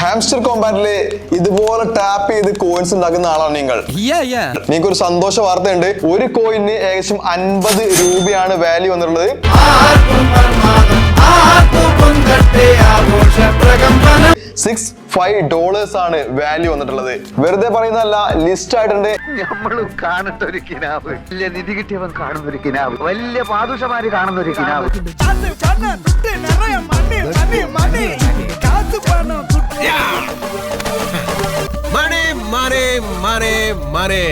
Hamster കോമ്പാറ്റിൽ ഇതുപോലെ tap ചെയ്ത് coins ഉണ്ടാക്കുന്ന ആളാണ് നിങ്ങൾ. നിങ്ങൾക്ക് ഒരു സന്തോഷ വാർത്തയുണ്ട്. ഒരു കോയിന് ഏകദേശം അൻപത് രൂപയാണ് വാല്യൂ വന്നിട്ടുള്ളത്. സിക്സ് ഫൈവ് ഡോളേഴ്സ് ആണ് വാല്യൂ വന്നിട്ടുള്ളത്. വെറുതെ പറയുന്നതല്ല ലിസ്റ്റ് ആയിട്ടുണ്ട്. നമ്മളും കാണുന്ന ഒരു കിനാവ്. വലിയ നിധി കിട്ടിയവൻ കാണുന്ന ഒരു കിനാവ്. വലിയ പാദുഷമാര് കാണുന്ന ഒരു കിനാവ് മാറേ മാറേ മാറേ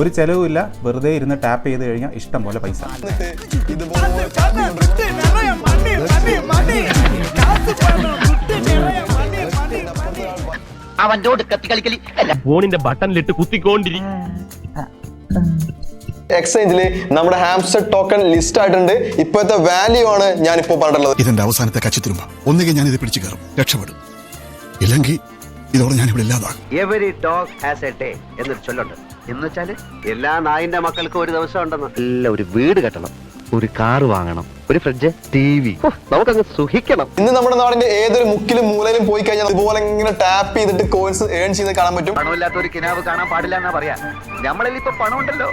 ഒരു ചെലവില്ല വെറുതെ ഇരുന്ന് ടാപ്പ് ചെയ്ത് കഴിഞ്ഞാൽ ഇഷ്ടം പോലെ പൈസ. അവന്റെ ഫോണിന്റെ ബട്ടണിലിട്ട് കുത്തിക്കോണ്ടിരിക്കും എക്സ്ചേഞ്ചിൽ നമ്മുടെ ഹാംസ്റ്റർ ടോക്കൺ ലിസ്റ്റ് ആയിട്ടുണ്ട്. ഇപ്പോഴത്തെ വാല്യൂ ആണ് ഞാൻ ഇപ്പോൾ പറഞ്ഞിട്ടുള്ളത്. ഇതിന്റെ അവസാനത്തെ കച്ചിത്തുരുമ്പ ഒന്നുകിൽ ഞാൻ ഇത് പിടിച്ചു കയറും. രക്ഷപ്പെടും. ഇല്ലെങ്കിൽ ഇതോടെ ഞാൻ ഇവിടെ ഇല്ലാതാകും. Every dog has a day എന്നൊരു ചൊല്ലുണ്ട്. എന്ന് വെച്ചാൽ എല്ലാ നായിന്റെ മക്കൾക്കും ഒരു ദിവസം ഉണ്ടെന്ന്. നല്ല ഒരു വീട് കെട്ടണം. ഒരു കാർ വാങ്ങണം. ഒരു ഫ്രിഡ്ജ് ടി വി നമുക്കങ്ങ് സുഖിക്കണം. ഇന്ന് നമ്മുടെ നാടിന്റെ ഏതൊരു മുക്കിലും മൂലയിലും പോയി കഴിഞ്ഞാൽ ഇതുപോലെ ഇങ്ങനെ ടാപ്പ് ചെയ്തിട്ട് കോയിൻസ് ഏൺ ചെയ്ത് കാണാൻ പറ്റും. പണമില്ലാത്ത ഒരു കിനാവ് കാണാൻ പാടില്ല എന്നാ പറയാ. നമ്മളിൽ ഇപ്പൊ പണം ഉണ്ടല്ലോ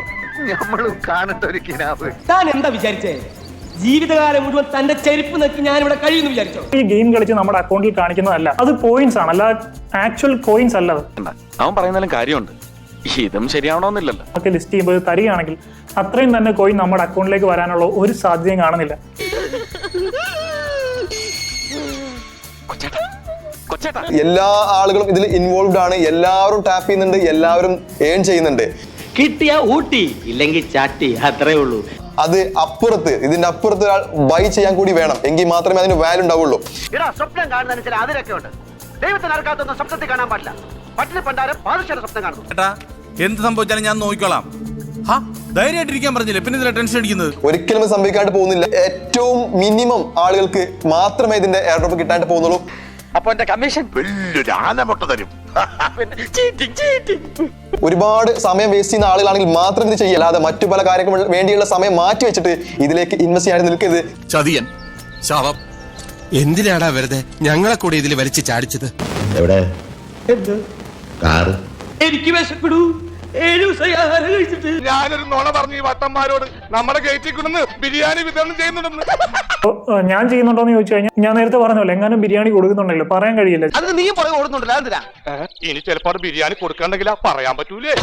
നമ്മളും കാണത്ത ഒരു കിനാവ്. താൻ എന്താ വിചാരിച്ചേ? ജീവിതകാലം മുഴുവൻ തന്റെ ചെരുപ്പ് നോക്കി ഞാൻ ഇവിടെ കഴിയുന്നു വിചാരിച്ചോ? ഈ ഗെയിം കളിച്ച് നമ്മുടെ അക്കൗണ്ടിൽ കാണിക്കുന്നതല്ല അത് പോയിന്റ്സ് ആണ് അല്ല ആക്ച്വൽ കോയിൻസ് അല്ല അത്. അവൻ പറയുന്നാലും കാര്യമുണ്ട്. ഇതും ശരിയാവണമെന്നില്ലല്ലോ. നമുക്ക് ലിസ്റ്റ് ചെയ്യുമ്പോൾ തരികയാണെങ്കിൽ അത്രയും തന്നെ കോയിൻ നമ്മുടെ അക്കൗണ്ടിലേക്ക് വരാനുള്ള ഒരു സാധ്യതയും കാണുന്നില്ല. കൊച്ചേട്ടാ എല്ലാ ആളുകളും ഇതിൽ ഇൻവോൾവ്ഡ് ആണ് എല്ലാവരും ടാപ്പ് ചെയ്യുന്നുണ്ട് എല്ലാവരും ഏൺ ചെയ്യുന്നുണ്ട്. കിട്ടിയ ഊട്ടി. ഇല്ലെങ്കിൽ ചാട്ടി. അത്രേ ഉള്ളൂ. അത് അപ്പുറത്ത് ഇതിന്റെ അപ്പുറത്ത് ഒരാൾ ബൈ ചെയ്യാൻ കൂടി വേണം. എങ്കിൽ മാത്രമേ അതിന് വാല്യൂ ഉണ്ടാവുള്ളൂ. സ്വപ്നം കാണുന്നതിന് ചില അതിരൊക്കെ ഉണ്ട്. ദൈവത്തിന് അർക്കാത്തൊന്നും സ്വപ്നത്തിൽ കാണാൻ പാടില്ല. പട്ടിണി പണ്ടാരം പാദശാല സ്വപ്നം കാണുന്നു. ഏട്ടാ എന്ത് സംഭവിച്ചാലും ഞാൻ നോക്കിക്കോളാം. ഹാ ധൈര്യമായിട്ടിരിക്കാൻ പറഞ്ഞില്ല? പിന്നെ ഇതിലെ ടെൻഷൻ അടിക്കുന്നത്? ഒരിക്കലും സംഭവിക്കാണ്ട് പോകുന്നില്ല. ഏറ്റവും മിനിമം ആളുകൾക്ക് മാത്രമേ ഇതിന്റെ എയർ ഡ്രോപ്പ് കിട്ടാണ്ട് പോകുന്നുള്ളൂ. അപ്പൊ എന്റെ കമ്മീഷൻ വലിയൊരു ആനമുട്ട തരും. ഒരുപാട് സമയം വേസ്റ്റ് ചെയ്യുന്ന ആളുകളാണെങ്കിൽ മാത്രം ഇത് ചെയ്യുക അല്ലാതെ മറ്റു പല കാര്യങ്ങൾ വേണ്ടിയുള്ള സമയം മാറ്റി വെച്ചിട്ട് ഇതിലേക്ക് ഇൻവെസ്റ്റ് ചെയ്യാൻ നിൽക്കരുത്. ചതിയൻ ശാപം എന്തിനാടാ വെറുതെ ഞങ്ങളെ കൂടി ഇതിൽ വലിച്ചു ചാടിച്ചത്? എവിടെ? കാറ്? എനിക്ക് വിശപ്പെടൂ. ഞാനൊരു നോണ പറഞ്ഞു ഈ വട്ടന്മാരോട്. നമ്മുടെ ഗേറ്റിൽ കൊണ്ടുവന്ന് ബിരിയാണി വിതരണം ചെയ്യുന്നുണ്ടെന്ന്. ഞാൻ ചെയ്യുന്നുണ്ടോ എന്ന് ചോദിച്ചു കഴിഞ്ഞാൽ ഞാൻ നേരത്തെ പറഞ്ഞല്ലോ എങ്ങാനും ബിരിയാണി കൊടുക്കുന്നുണ്ടല്ലോ പറയാൻ കഴിയില്ല. അത് നീ പുറകെ ഓടുന്നുണ്ടല്ലോ എന്തിനാ ഇനി ചിലപ്പോൾ ബിരിയാണി കൊടുക്കണ്ടെങ്കിലാ പറയാൻ പറ്റൂലേ?